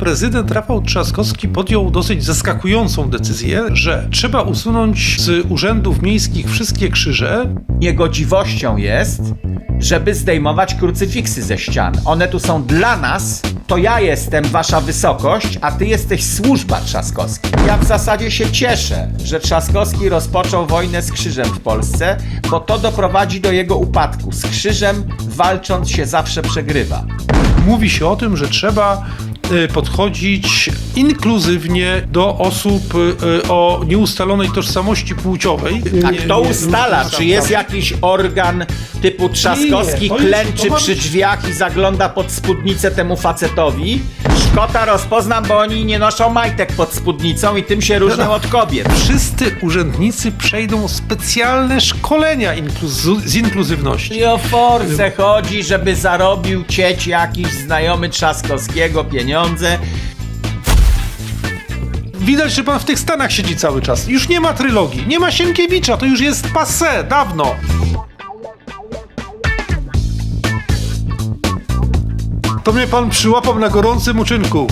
Prezydent Rafał Trzaskowski podjął dosyć zaskakującą decyzję, że trzeba usunąć z urzędów miejskich wszystkie krzyże. Niegodziwością jest, żeby zdejmować krucyfiksy ze ścian. One tu są dla nas, to ja jestem wasza wysokość, a ty jesteś służba Trzaskowski. Ja w zasadzie się cieszę, że Trzaskowski rozpoczął wojnę z krzyżem w Polsce, bo to doprowadzi do jego upadku. Z krzyżem walcząc się zawsze przegrywa. Mówi się o tym, że trzeba podchodzić inkluzywnie do osób y, o nieustalonej tożsamości płciowej. A Nie- kto nie- ustala, czy jest jakiś organ typu Trzaskowski Nie, jest- klęczy ma przy drzwiach i zagląda pod spódnicę temu facetowi? Szkota rozpoznam, bo oni nie noszą majtek pod spódnicą i tym się różnią od kobiet. Wszyscy urzędnicy przejdą specjalne szkolenia z inkluzywności. I o force chodzi, żeby zarobił cieć jakiś znajomy Trzaskowskiego pieniądze. Widać, że pan w tych Stanach siedzi cały czas. Już nie ma trylogii, nie ma Sienkiewicza, to już jest passé, dawno. To mnie pan przyłapał na gorącym uczynku.